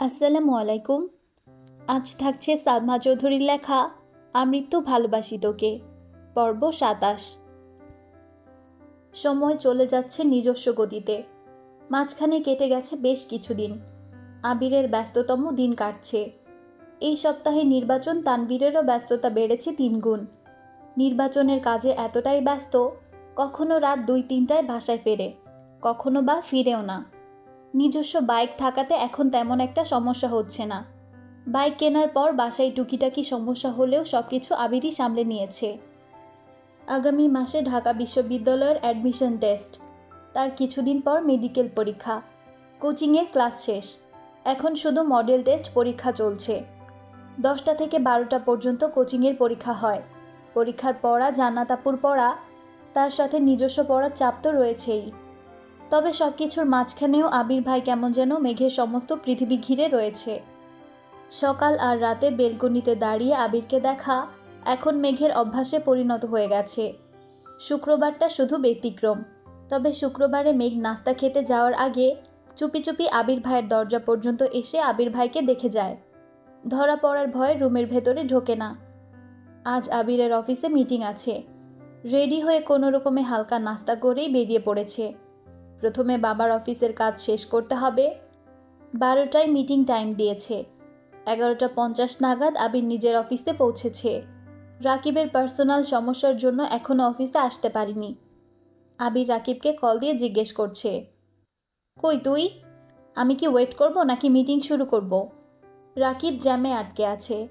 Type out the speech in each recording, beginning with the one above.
আসসালামু আলাইকুম। আজ থাকছে সালমা চৌধুরীর লেখা আমৃত্যু ভালোবাসি তোকে পর্ব সাতাশ। সময় চলে যাচ্ছে নিজস্ব গতিতে। মাঝখানে কেটে গেছে বেশ কিছুদিন। আবিরের ব্যস্ততম দিন কাটছে। এই সপ্তাহে নির্বাচন তানবীরেরও ব্যস্ততা বেড়েছে তিনগুণ নির্বাচনের কাজে এতটাই ব্যস্ত, কখনো রাত দুই তিনটায় বাসায় ফেরে, কখনো বা ফিরেও না। নিজস্ব বাইক থাকাতে এখন তেমন একটা সমস্যা হচ্ছে না। বাইক কেনার পর বাসায় টুকিটাকি সমস্যা হলেও সব কিছু আবিরই সামলে নিয়েছে। আগামী মাসে ঢাকা বিশ্ববিদ্যালয়ের অ্যাডমিশন টেস্ট তার কিছুদিন পর মেডিকেল পরীক্ষা। কোচিংয়ের ক্লাস শেষ। এখন শুধু মডেল টেস্ট পরীক্ষা চলছে। দশটা থেকে বারোটা পর্যন্ত কোচিংয়ের পরীক্ষা হয়। পরীক্ষার পড়া, জান্নাতাপুর পড়া, তার সাথে নিজস্ব পড়ার চাপ তো রয়েছেই। তবে সব কিছুর মাঝখানেও আবির ভাই কেমন যেন মেঘের সমস্ত পৃথিবী ঘিরে রয়েছে। সকাল আর রাতে বেলকনিতে দাঁড়িয়ে আবিরকে দেখা এখন মেঘের অভ্যাসে পরিণত হয়ে গেছে। শুক্রবারটা শুধু ব্যতিক্রম। তবে শুক্রবারে মেঘ নাস্তা খেতে যাওয়ার আগে চুপি চুপি আবির ভাইয়ের দরজা পর্যন্ত এসে আবির ভাইকে দেখে যায়। ধরা পড়ার ভয়ে রুমের ভেতরে ঢোকে না। আজ আবিরের অফিসে মিটিং আছে। রেডি হয়ে কোনো রকমে হালকা নাস্তা করেই বেরিয়ে পড়েছে। প্রথমে বাবার অফিসের কাজ শেষ করতে হবে। বারোটায় মিটিং টাইম দিয়েছে। এগারোটা পঞ্চাশ নাগাদ আবির নিজের অফিসে পৌঁছেছে। রাকিবের পার্সোনাল সমস্যার জন্য এখনও অফিসে আসতে পারিনি। আবির রাকিবকে কল দিয়ে জিজ্ঞেস করছে। কই তুই? আমি কি ওয়েট করব নাকি মিটিং শুরু করব? রাকিব জ্যামে আটকে আছে।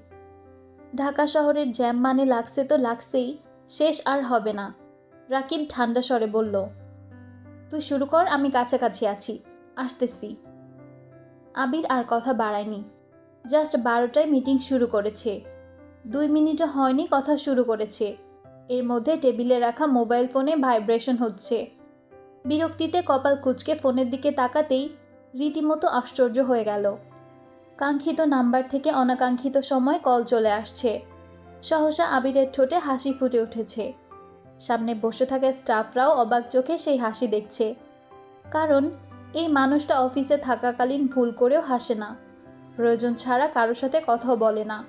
ঢাকা শহরের জ্যাম মানে লাগছে তো লাগছেই, শেষ আর হবে না। রাকিব ঠান্ডা স্বরে বলল তুই শুরু কর, আমি কাছাকাছি আছি। আসতেছি। আবির আর কথা বাড়ায়নি। জাস্ট বারোটায় মিটিং শুরু করেছে। দুই মিনিটও হয়নি কথা শুরু করেছে। এর মধ্যে টেবিলে রাখা মোবাইল ফোনে ভাইব্রেশন হচ্ছে। বিরক্তিতে কপাল কুচকে ফোনের দিকে তাকাতেই রীতিমতো আশ্চর্য হয়ে গেল। কাঙ্ক্ষিত নাম্বার থেকে অনাকাঙ্ক্ষিত সময় কল চলে আসছে। সহসা আবিরের ঠোঁটে হাসি ফুটে উঠেছে। সামনে বসে থাকা স্টাফরাও অবাক চোখে সেই হাসি দেখছে। কারণ, এই মানুষটা অফিসে থাকাকালীন ভুল করেও হাসে না। প্রয়োজন ছাড়া কারোর সাথে কথাও বলে না।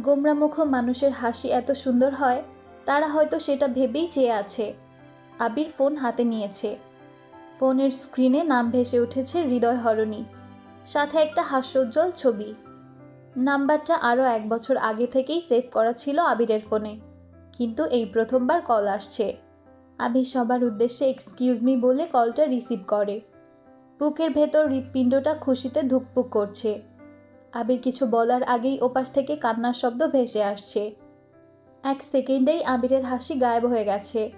গোমরামুখ মানুষের হাসি এত সুন্দর হয়, তারা হয়তো সেটা ভেবেই চেয়ে আছে। আবির ফোন হাতে নিয়েছে। ফোনের স্ক্রিনে নাম ভেসে উঠেছে হৃদয় হরণী। সাথে একটা হাস্যোজ্জ্বল ছবি। নাম্বারটা আরও এক বছর আগে থেকেই সেভ করা ছিল আবিরের ফোনে। কিন্তু এই প্রথমবার কল আসছে। আবির সবার উদ্দেশ্যে এক্সকিউজ মি বলে কলটা রিসিভ করে। বুকের ভেতর হৃৎপিণ্ডটা খুশিতে ধুকপুক করছে। আবির কিছু বলার আগেই ওপাশ থেকে কান্নার শব্দ ভেসে আসছে। এক সেকেন্ডেই আবিরের হাসি গায়েব হয়ে গেছে।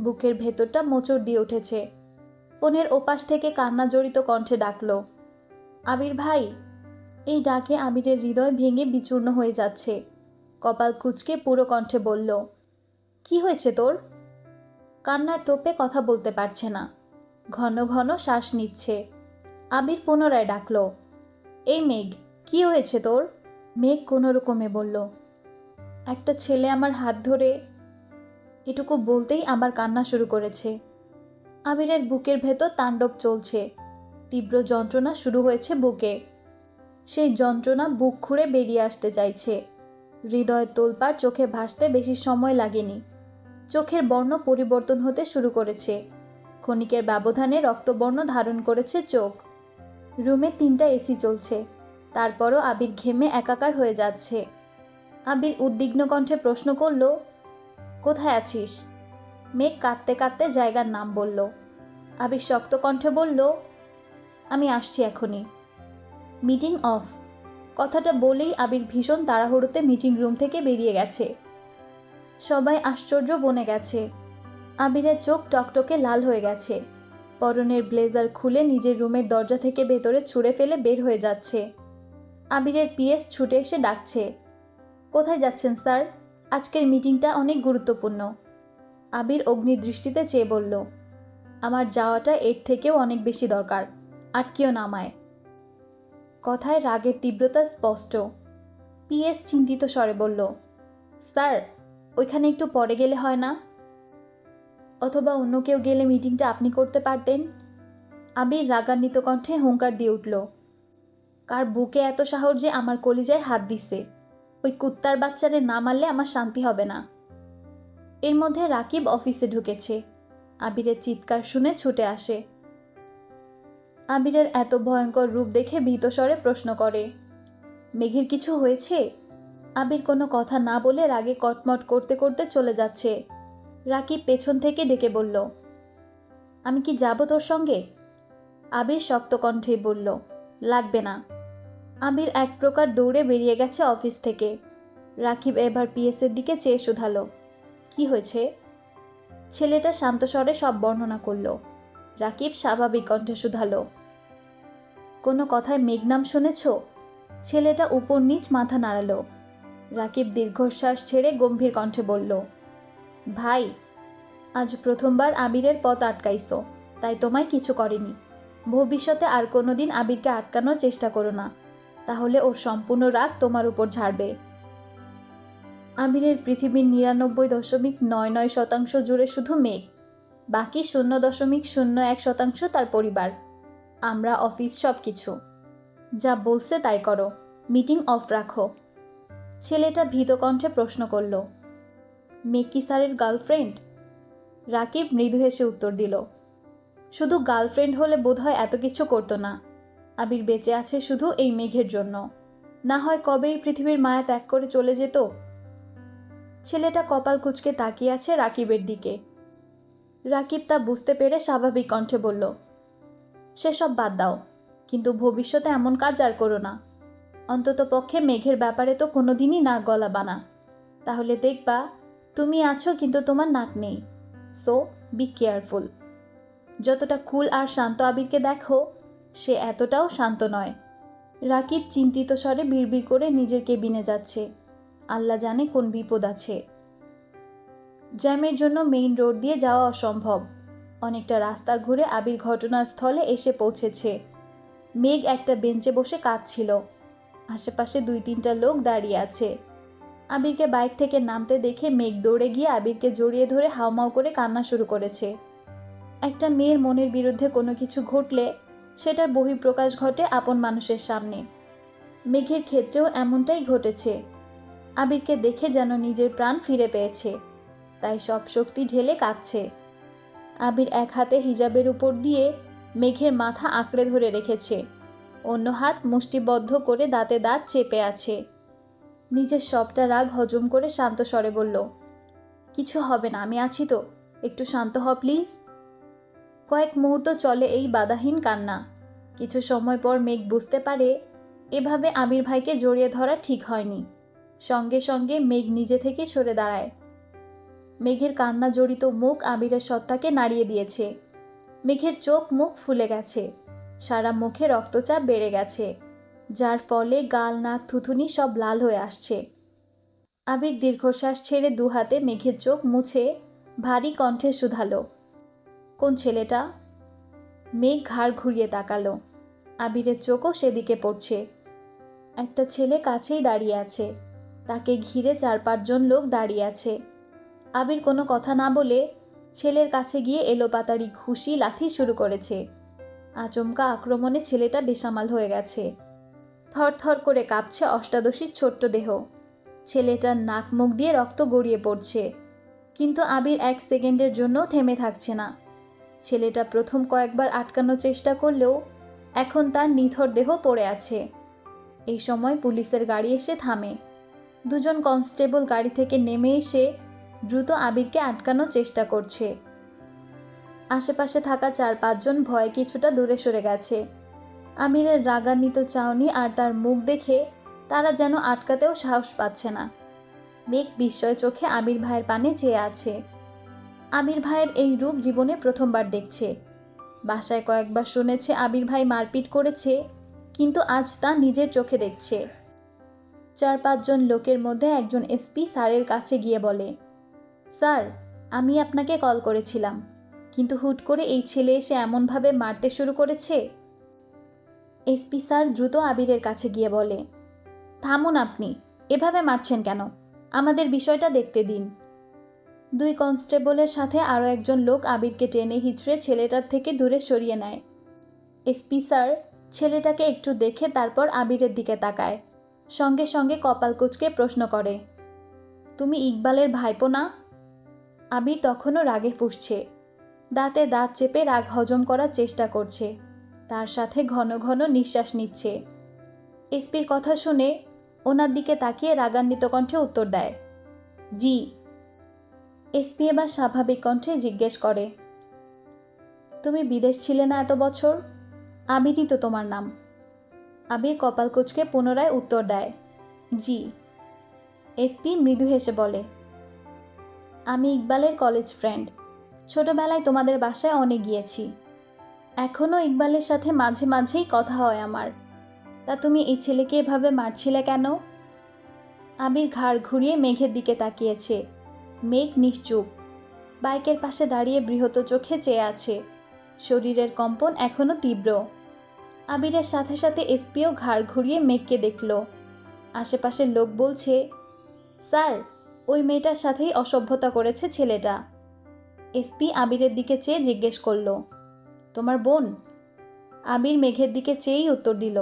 বুকের ভেতরটা মোচড় দিয়ে উঠেছে। ফোনের ওপাশ থেকে কান্না জড়িত কণ্ঠে ডাকল, আবির ভাই! এই ডাকে আবিরের হৃদয় ভেঙে বিচূর্ণ হয়ে যাচ্ছে। কপাল কুচকে পুরো কণ্ঠে বলল কি হয়েছে তোর? কান্নার তোপে কথা বলতে পারছে না। ঘন ঘন শ্বাস নিচ্ছে। আবির পুনরায় ডাকল, এই মেঘ, কি হয়েছে তোর? মেঘ কোনো রকমে বলল, একটা ছেলে আমার হাত ধরে এটুকু বলতেই আবার কান্না শুরু করেছে। আবিরের বুকের ভেতর তাণ্ডব চলছে। তীব্র যন্ত্রণা শুরু হয়েছে বুকে। সেই যন্ত্রণা বুক খুঁড়ে বেরিয়ে আসতে চাইছে। হৃদয় তোলপাড় চোখে ভাসতে বেশি সময় লাগেনি। চোখের বর্ণ পরিবর্তন হতে শুরু করেছে। ক্ষণিকের ব্যবধানে রক্তবর্ণ ধারণ করেছে চোখ। রুমে তিনটা এসি চলছে। তারপরও আবির ঘেমে একাকার হয়ে যাচ্ছে। আবির উদ্বিগ্ন কণ্ঠে প্রশ্ন করল, কোথায় আছিস? মেঘ কাঁদতে কাঁদতে জায়গার নাম বলল। আবির শক্ত কণ্ঠে বলল, আমি আসছি এখনই। Meeting off. কথাটা বলেই আবির ভীষণ তাড়াহুড়োতে মিটিং রুম থেকে বেরিয়ে গেছে। সবাই আশ্চর্য বনে গেছে। আবিরের চোখ টকটকে লাল হয়ে গেছে। পরনের ব্লেজার খুলে নিজের রুমের দরজা থেকে ভেতরে ছুঁড়ে ফেলে বের হয়ে যাচ্ছে। আবিরের পিএস ছুটে এসে ডাকছে। কোথায় যাচ্ছেন, স্যার? আজকের মিটিংটা অনেক গুরুত্বপূর্ণ। আবির অগ্নিদৃষ্টিতে চেয়ে বলল, আমার যাওয়াটা এর থেকেও অনেক বেশি দরকার। আটকিও নামায় কথায় রাগের তীব্রতা স্পষ্ট। পিএস চিন্তিত স্বরে বলল, স্যার ওইখানে একটু পরে গেলে হয় না? অথবা অন্য কেউ গেলে মিটিংটা আপনি করতে পারতেন? আবির রাগান্বিত কণ্ঠে হুঙ্কার দিয়ে উঠল, কার বুকে এত সাহস যে আমার কলিজায় হাত দিছে? ওই কুত্তার বাচ্চারে না মারলে আমার শান্তি হবে না। এর মধ্যে রাকিব অফিসে ঢুকেছে। আবিরের চিৎকার শুনে ছুটে আসে। আবিরের এত ভয়ঙ্কর রূপ দেখে ভীত স্বরে প্রশ্ন করে, মেঘের কিছু হয়েছে? আবির কোনো কথা না বলে রাগে কটমট করতে করতে চলে যাচ্ছে। রাকিব পেছন থেকে ডেকে বলল, আমি কি যাব তোর সঙ্গে? আবির শক্ত কণ্ঠে বলল, লাগবে না। আবির এক প্রকার দৌড়ে বেরিয়ে গেছে অফিস থেকে। রাকিব এবার পিএসের দিকে চেয়ে শুধালো, কি হয়েছে? ছেলেটা শান্ত স্বরে সব বর্ণনা করল। রাকিব স্বাভাবিক কণ্ঠে শুধালো, কোনো কথায় মেঘনাম শুনেছ? ছেলেটা উপর নিচ মাথা নাড়ালো রাকিব দীর্ঘশ্বাস ছেড়ে গম্ভীর কণ্ঠে বলল, ভাই, আজ প্রথমবার আবিরের পথ আটকাইছো, তাই তোমায় কিছু করেনি। ভবিষ্যতে আর কোনো দিন আবিরকে আটকানোর চেষ্টা করো না, তাহলে ওর সম্পূর্ণ রাগ তোমার উপর ঝাড়বে। আবিরের পৃথিবীর নিরানব্বই দশমিক নয় নয় শতাংশ জুড়ে শুধু মেঘ, বাকি শূন্য দশমিক শূন্য এক শতাংশ তার পরিবার। আমরা, অফিস সব কিছু যা বলছে তাই করো, মিটিং অফ রাখো। ছেলেটা ভীত কণ্ঠে প্রশ্ন করল, মেকি স্যারের গার্লফ্রেন্ড? রাকিব মৃদু হেসে উত্তর দিল, শুধু গার্লফ্রেন্ড হলে বোধহয় এত কিছু করতো না। আবির বেঁচে আছে শুধু এই মেঘের জন্য। না হয় কবেই পৃথিবীর মায়া ত্যাগ করে চলে যেত? ছেলেটা কপাল কুচকে তাকিয়ে আছে রাকিবের দিকে। রাকিব তা বুঝতে পেরে স্বাভাবিক কণ্ঠে বলল, সেসব বাদ দাও, কিন্তু ভবিষ্যতে এমন কাজ আর করো না। অন্তত পক্ষে মেঘের ব্যাপারে তো কোনোদিনই নাক গলা বানা তাহলে দেখবা, তুমি আছো কিন্তু তোমার নাক নেই। সো বি কেয়ারফুল যতটা কুল আর শান্ত আবিরকে দেখো, সে এতটাও শান্ত নয়। রাকিব চিন্তিত স্বরে বিড়বিড় করে নিজের কেবিনে যাচ্ছে। আল্লাহ জানে কোন বিপদ আছে। জ্যামের জন্য মেইন রোড দিয়ে যাওয়া অসম্ভব। অনেকটা রাস্তা ঘুরে আবির ঘটনাস্থলে এসে পৌঁছেছে। মেঘ একটা বেঞ্চে বসে কাঁদছিল। আশেপাশে দুই তিনটা লোক দাঁড়িয়ে আছে। আবিরকে বাইক থেকে নামতে দেখে মেঘ দৌড়ে গিয়ে আবিরকে জড়িয়ে ধরে হাওমাও করে কান্না শুরু করেছে। একটা মেয়ের মনের বিরুদ্ধে কোনো কিছু ঘটলে সেটার বহিঃপ্রকাশ ঘটে আপন মানুষের সামনে। মেঘের ক্ষেত্রেও এমনটাই ঘটেছে। আবিরকে দেখে যেন নিজের প্রাণ ফিরে পেয়েছে। তাই সব শক্তি ঢেলে কাঁদছে। আবির এক হাতে হিজাবের উপর দিয়ে মেঘের মাথা আঁকড়ে ধরে রেখেছে। অন্য হাত মুষ্টিবদ্ধ করে দাঁতে দাঁত চেপে আছে। নিজের সবটা রাগ হজম করে শান্ত স্বরে বলল, কিছু হবে না, আমি আছি তো। একটু শান্ত হ প্লিজ। কয়েক মুহূর্ত চলে এই বাধাহীন কান্না। কিছু সময় পর মেঘ বুঝতে পারে এভাবে আমির ভাইকে জড়িয়ে ধরা ঠিক হয়নি। সঙ্গে সঙ্গে মেঘ নিজে থেকে সরে দাঁড়ায়। মেঘের কান্না জড়িত মুখ আমিরের সত্তাকে নাড়িয়ে দিয়েছে। মেঘের চোখ মুখ ফুলে গেছে। সারা মুখে রক্তচাপ বেড়ে গেছে, যার ফলে গাল, নাক, থুথুনি সব লাল হয়ে আসছে। আবির দীর্ঘশ্বাস ছেড়ে দু হাতে মেঘের চোখ মুছে ভারী কণ্ঠে শুধালো, কোন ছেলেটা? মেঘ ঘাড় ঘুরিয়ে তাকালো, আবিরের চোখও সেদিকে পড়ছে। একটা ছেলে কাছেই দাঁড়িয়ে আছে, তাকে ঘিরে চার পাঁচজন লোক দাঁড়িয়ে আছে। আবির কোনো কথা না বলে ছেলের কাছে গিয়ে এলোপাতাড়ি ঘুষি, লাথি শুরু করেছে। আচমকা আক্রমণে ছেলেটা বেসামাল হয়ে গেছে। থরথর করে কাঁপছে অষ্টাদশীর ছোট্ট দেহ। ছেলেটার নাক মুখ দিয়ে রক্ত গড়িয়ে পড়ছে। কিন্তু আবির এক সেকেন্ডের জন্য থেমে থাকছে না। ছেলেটা প্রথম কয়েকবার আটকানোর চেষ্টা করলেও এখন তার নিথর দেহ পড়ে আছে। এই সময় পুলিশের গাড়ি এসে থামে। দুজন কনস্টেবল গাড়ি থেকে নেমে এসে দ্রুত আবিরকে আটকানোর চেষ্টা করছে। আশেপাশে থাকা চার পাঁচজন ভয়ে কিছুটা দূরে সরে গেছে। আমিরের রাগান্বিত চাউনি আর তার মুখ দেখে তারা যেন আটকাতেও সাহস পাচ্ছে না। মেঘ বিস্ময় চোখে আমির ভাইয়ের পানে চেয়ে আছে। আমির ভাইয়ের এই রূপ জীবনে প্রথমবার দেখছে। বাসায় কয়েকবার শুনেছে আবির ভাই মারপিট করেছে, কিন্তু আজ তা নিজের চোখে দেখছে। চার পাঁচজন লোকের মধ্যে একজন এসপি স্যারের কাছে গিয়ে বলে, স্যার, আমি আপনাকে কল করেছিলাম। কিন্তু হুট করে এই ছেলে এসে এমনভাবে মারতে শুরু করেছে? এসপি স্যার দ্রুত আবিরের কাছে গিয়ে বলে, থামুন আপনি, এভাবে মারছেন কেন? আমাদের বিষয়টা দেখতে দিন। দুই কনস্টেবলের সাথে আরও একজন লোক আবিরকে টেনে হিচড়ে ছেলেটার থেকে দূরে সরিয়ে নেয়। এসপি স্যার ছেলেটাকে একটু দেখে তারপর আবিরের দিকে তাকায়, সঙ্গে সঙ্গে কপাল কুচকে প্রশ্ন করে, তুমি ইকবালের ভাইপো না? আবির তখনও রাগে ফুসছে। দাঁতে দাঁত চেপে রাগ হজম করার চেষ্টা করছে। তার সাথে ঘন ঘন নিঃশ্বাস নিচ্ছে। এসপির কথা শুনে ওনার দিকে তাকিয়ে রাগান্বিত কণ্ঠে উত্তর দেয়, জি। এসপি এবার স্বাভাবিক কণ্ঠে জিজ্ঞেস করে, তুমি বিদেশ ছিলে না এত বছর? আবিরই তো তোমার নাম। আবির কপাল কুচকে পুনরায় উত্তর দেয়, জি। এসপি মৃদু হেসে বলে, আমি ইকবালের কলেজ ফ্রেন্ড। ছোটবেলায় তোমাদের বাসায় অনেক গিয়েছি। এখনও ইকবালের সাথে মাঝে মাঝেই কথা হয় আমার। তা তুমি এই ছেলেকে এভাবে মারছিলে কেন? আবির ঘাড় ঘুরিয়ে মেঘের দিকে তাকিয়েছে। মেঘ নিশ্চুপ। বাইকের পাশে দাঁড়িয়ে বৃহৎ চোখে চেয়ে আছে। শরীরের কম্পন এখনও তীব্র। আবিরের সাথে সাথে এসপিও ঘাড় ঘুরিয়ে মেঘকে দেখল। আশেপাশের লোক বলছে, স্যার, ওই মেয়েটার সাথেই অসভ্যতা করেছে ছেলেটা। এসপি আবিরের দিকে চেয়ে জিজ্ঞেস করল, তোমার বোন? আবির মেঘের দিকে চেয়েই উত্তর দিল,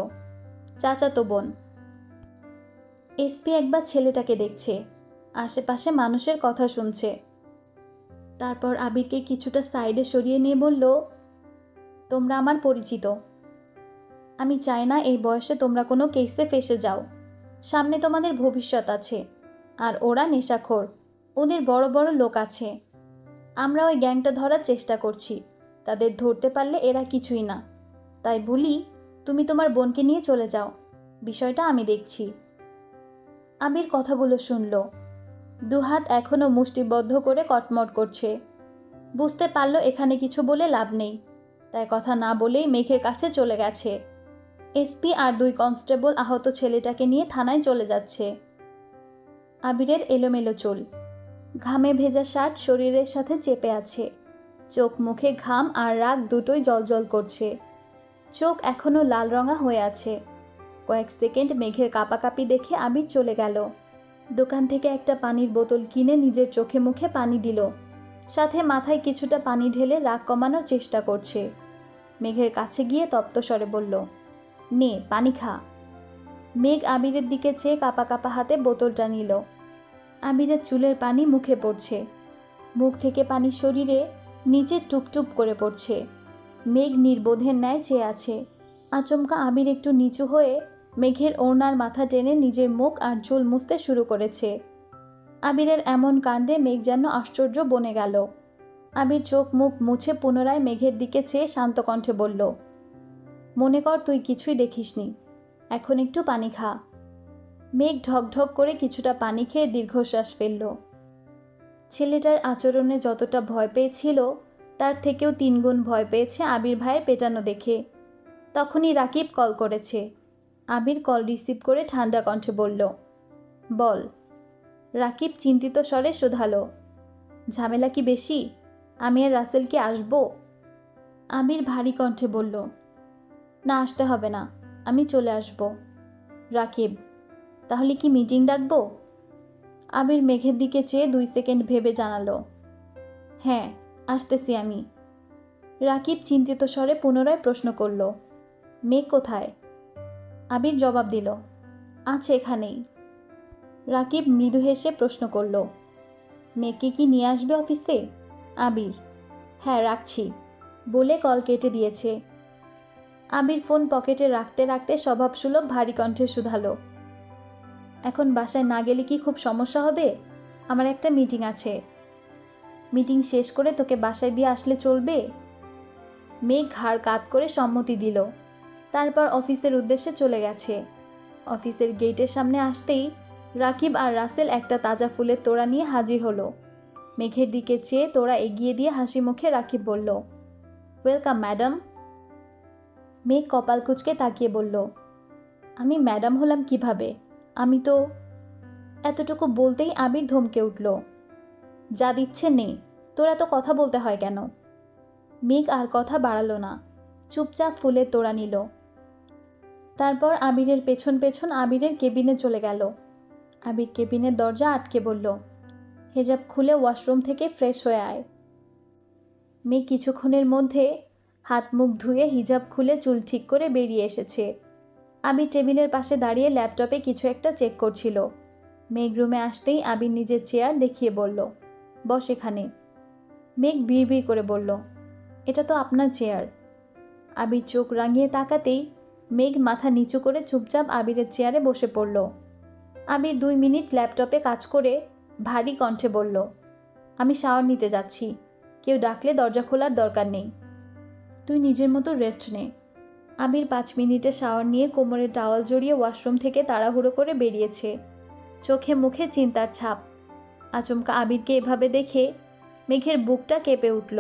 চাচাতো বোন। এসপি একবার ছেলেটাকে দেখছে, আশেপাশে মানুষের কথা শুনছে। তারপর আবিরকে কিছুটা সাইডে সরিয়ে নিয়ে বলল, তোমরা আমার পরিচিত। আমি চাই না এই বয়সে তোমরা কোনো কেসে ফেসে যাও। সামনে তোমাদের ভবিষ্যৎ আছে, আর ওরা নেশাখোর। ওদের বড় বড় লোক আছে। আমরা ওই গ্যাংটা ধরার চেষ্টা করছি। তাদের ধরতে পারলে এরা কিছুই না। তাই বলি, তুমি তোমার বোনকে নিয়ে চলে যাও। বিষয়টা আমি দেখছি। আবির কথাগুলো শুনল। দুহাত এখনও মুষ্টিবদ্ধ করে কটমট করছে। বুঝতে পারল এখানে কিছু বলে লাভ নেই। তাই কথা না বলেই মেঘের কাছে চলে গেছে। এসপি আর দুই কনস্টেবল আহত ছেলেটাকে নিয়ে থানায় চলে যাচ্ছে। আবিরের এলোমেলো চুল। ঘামে ভেজা শার্ট শরীরের সাথে চেপে আছে। চোখ, মুখে ঘাম আর রাগ দুটোই জলজল করছে। চোখ এখনও লাল রঙা হয়ে আছে। কয়েক সেকেন্ড মেঘের কাপাকাপি দেখে আবির চলে গেল। দোকান থেকে একটা পানির বোতল কিনে নিজের চোখে মুখে পানি দিল। সাথে মাথায় কিছুটা পানি ঢেলে রাগ কমানোর চেষ্টা করছে। মেঘের কাছে গিয়ে তপ্ত স্বরে বলল, নে, পানি খা। মেঘ আবিরের দিকে চেয়ে কাপা কাপা হাতে বোতলটা নিল। আবিরের চুলের পানি মুখে পড়ছে। মুখ থেকে পানি শরীরে নিচে টুপটুপ করে পড়ছে। মেঘ নির্বোধের ন্যায় চেয়ে আছে। আচমকা আমির একটু নিচু হয়ে মেঘের ওড়নার মাথা টেনে নিজের মুখ আর চুল মুছতে শুরু করেছে। আবিরের এমন কাণ্ডে মেঘ যেন আশ্চর্য বনে গেল। আবির চোখ মুখ মুছে পুনরায় মেঘের দিকে চেয়ে শান্ত কণ্ঠে বলল, মনে কর তুই কিছুই দেখিসনি। এখন একটু পানি খা। মেঘ ঢকঢক করে কিছুটা পানি খেয়ে দীর্ঘশ্বাস ফেলল। ছেলেটার আচরণে যতটা ভয় পেয়েছিল, তার থেকেও তিনগুণ ভয় পেয়েছে আবির ভাইয়ের পেটানো দেখে। তখনই রাকিব কল করেছে। আবির কল রিসিভ করে ঠান্ডা কণ্ঠে বলল, বল। রাকিব চিন্তিত স্বরে শোধালো, ঝামেলা কি বেশি? আমি আর রাসেল কি আসব? আবির ভারী কণ্ঠে বলল, না, আসতে হবে না, আমি চলে আসব। রাকিব তাহলে কি মিটিং ডাকবো? আবির মেঘের দিকে চেয়ে দুই সেকেন্ড ভেবে জানালো। হ্যাঁ আসতেছি আমি। রাকিব চিন্তিত স্বরে পুনরায় প্রশ্ন করল, মেঘ কোথায়? আবির জবাব দিল, আছে এখানেই। রাকিব মৃদু হেসে প্রশ্ন করল মেয়েকে কি নিয়ে আসবে অফিসে? আবির হ্যাঁ রাখছি। বলে কল কেটে দিয়েছে। আবির ফোন পকেটে রাখতে রাখতে স্বভাবসুলভ ভারী কণ্ঠে শুধালো এখন বাসায় না গেলে কি খুব সমস্যা হবে? আমার একটা মিটিং আছে। মিটিং শেষ করে তোকে বাসায় দিয়ে আসলে চলবে? মেঘ ঘাড় কাত করে সম্মতি দিল। তারপর অফিসের উদ্দেশ্যে চলে গেছে। অফিসের গেটের সামনে আসতেই রাকিব আর রাসেল একটা তাজা ফুলের তোড়া নিয়ে হাজির হলো। মেঘের দিকে চেয়ে তোড়া এগিয়ে দিয়ে হাসি মুখে রাকিব বলল ওয়েলকাম ম্যাডাম মেঘ কপাল কুচকে তাকিয়ে বলল, আমি ম্যাডাম হলাম কীভাবে? আমি তো এতটুকু বলতেই আবির ধমকে উঠল, যা দিচ্ছে নেই তোর এত কথা বলতে হয় কেন? মেঘ আর কথা বাড়ালো না, চুপচাপ ফুলের তোড়া নিল। তারপর আবিরের পেছন পেছন আবিরের কেবিনে চলে গেল। আবির কেবিনের দরজা আটকে বলল, হেজাব খুলে ওয়াশরুম থেকে ফ্রেশ হয়ে আয়। মেঘ কিছুক্ষণের মধ্যে হাত মুখ ধুয়ে হিজাব খুলে চুল ঠিক করে বেরিয়ে এসেছে। আবির টেবিলের পাশে দাঁড়িয়ে ল্যাপটপে কিছু একটা চেক করছিল। মেঘ রুমে আসতেই আবির নিজের চেয়ার দেখিয়ে বলল, বস এখানে। মেঘ বিড়বিড় করে বলল, এটা তো আপনার চেয়ার। আবির চোখ রাঙিয়ে তাকাতেই মেঘ মাথা নিচু করে চুপচাপ আবিরের চেয়ারে বসে পড়ল। আবির দুই মিনিট ল্যাপটপে কাজ করে ভারী কণ্ঠে বলল, আমি শাওয়ার নিতে যাচ্ছি। কেউ ডাকলে দরজা খোলার দরকার নেই। তুই নিজের মতো রেস্ট নে। আবির পাঁচ মিনিটে শাওয়ার নিয়ে কোমরে টাওয়াল জড়িয়ে ওয়াশরুম থেকে তাড়াহুড়ো করে বেরিয়েছে। চোখে মুখে চিন্তার ছাপ। আচমকা আবিরকে এভাবে দেখে মেঘের বুকটা কেঁপে উঠল।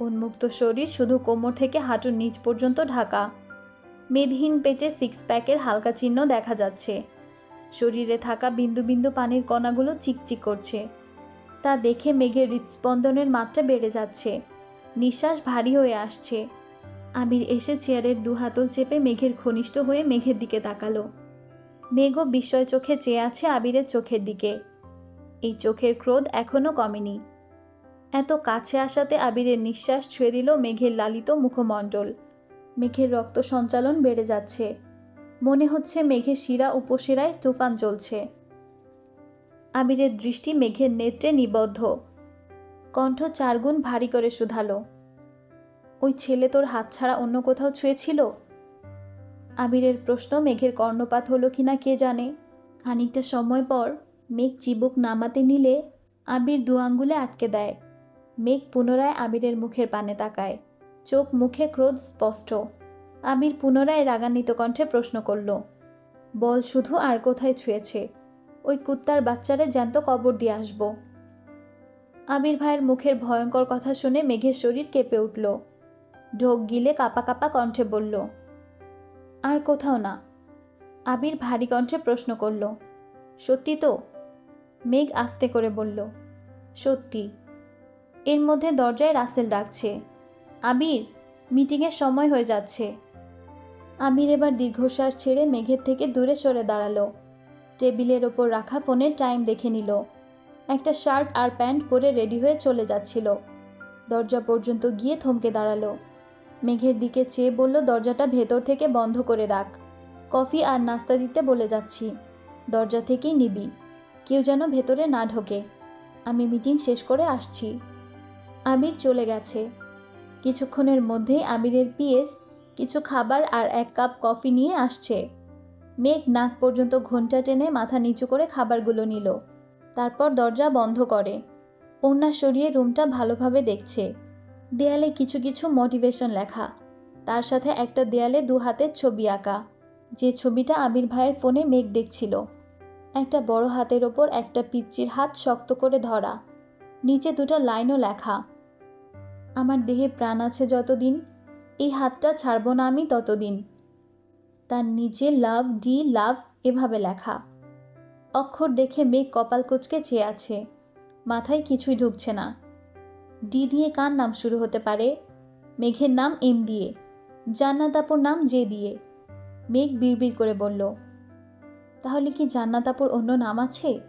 উন্মুক্ত শরীর শুধু কোমর থেকে হাঁটুর নিচ পর্যন্ত ঢাকা। মেদহীন পেটে সিক্স প্যাকের হালকা চিহ্ন দেখা যাচ্ছে। শরীরে থাকা বিন্দু বিন্দু পানির কণাগুলো চিকচিক করছে। তা দেখে মেঘের হৃদস্পন্দনের মাত্রা বেড়ে যাচ্ছে। নিঃশ্বাস ভারী হয়ে আসছে। আবির এসে চেয়ারের দু হাতল চেপে মেঘের ঘনিষ্ঠ হয়ে মেঘের দিকে তাকালো। মেঘও বিস্ময় চোখে চেয়ে আছে আবিরের চোখের দিকে। এই চোখের ক্রোধ এখনও কমেনি। এত কাছে আসাতে আবিরের নিঃশ্বাস ছুঁয়ে দিল মেঘের লালিত মুখমণ্ডল। মেঘের রক্ত সঞ্চালন বেড়ে যাচ্ছে। মনে হচ্ছে মেঘের শিরা উপশিরায় তুফান চলছে আবিরের দৃষ্টি মেঘের নেত্রে নিবদ্ধ। কণ্ঠ চারগুণ ভারী করে শুধালো। ওই ছেলে তোর হাত ছাড়া অন্য কোথাও ছুঁয়েছিল? আবিরের প্রশ্ন মেঘের কর্ণপাত হলো কি না কে জানে? খানিকটা সময় পর মেঘ চিবুক নামাতে নিলে আবির দু আঙ্গুলে আটকে দেয়। মেঘ পুনরায় আবিরের মুখের পানে তাকায়। চোখ মুখে ক্রোধ স্পষ্ট। আবির পুনরায় রাগান্বিত কণ্ঠে প্রশ্ন করল, বল শুধু আর কোথায় ছুঁয়েছে? ওই কুত্তার বাচ্চারে জ্যান্ত কবর দিয়ে আসব। আবির ভাইয়ের মুখের ভয়ঙ্কর কথা শুনে মেঘের শরীর কেঁপে উঠল। ঢোক গিলে কাপা কাপা কণ্ঠে বলল, আর কোথাও না। আবির ভারী কণ্ঠে প্রশ্ন করল, সত্যি তো? মেঘ আস্তে করে বলল, সত্যি। এর মধ্যে দরজায় রাসেল ডাকছে, আবির, মিটিংয়ের সময় হয়ে যাচ্ছে। আবির এবার দীর্ঘশ্বাস ছেড়ে মেঘের থেকে দূরে সরে দাঁড়াল, টেবিলের ওপর রাখা ফোনের টাইম দেখে নিল, একটা শার্ট আর প্যান্ট পরে রেডি হয়ে চলে যাচ্ছিল, দরজা পর্যন্ত গিয়ে থমকে দাঁড়াল। মেঘের দিকে চেয়ে বলল, দরজাটা ভেতর থেকে বন্ধ করে রাখ। কফি আর নাস্তা দিতে বলে যাচ্ছি। দরজা থেকেই নিবি। কেউ যেন ভেতরে না ঢোকে। আমি মিটিং শেষ করে আসছি। আবির চলে গেছে। কিছুক্ষণের মধ্যেই আবিরের পিএস কিছু খাবার আর এক কাপ কফি নিয়ে আসছে। মেঘ নাক পর্যন্ত ঘোমটা টেনে মাথা নিচু করে খাবারগুলো নিল। তারপর দরজা বন্ধ করে। ওড়না সরিয়ে রুমটা ভালোভাবে দেখছে। দেয়ালে কিছু কিছু মোটিভেশন লেখা। তার সাথে একটা দেয়ালে দু হাতের ছবি আঁকা। যে ছবিটা আবির ভাইয়ের ফোনে মেঘ দেখছিল। একটা বড় হাতের ওপর একটা পিচ্চির হাত শক্ত করে ধরা। নিচে দুটো লাইনও লেখা। আমার দেহে প্রাণ আছে যতদিন, এই হাতটা ছাড়ব না আমি ততদিন। তার নিচে লাভ, ডি, লাভ এভাবে লেখা। অক্ষর দেখে মেঘ কপাল কুচকে চেয়ে আছে। মাথায় কিছুই ঢুকছে না। ডি দিয়ে কার নাম শুরু হতে পারে? মেঘের নাম এম দিয়ে। জান্নাত আপুর নাম জে দিয়ে। মেঘ বিড়বিড় করে বলল, তাহলে কি জান্নাত আপুর অন্য নাম আছে?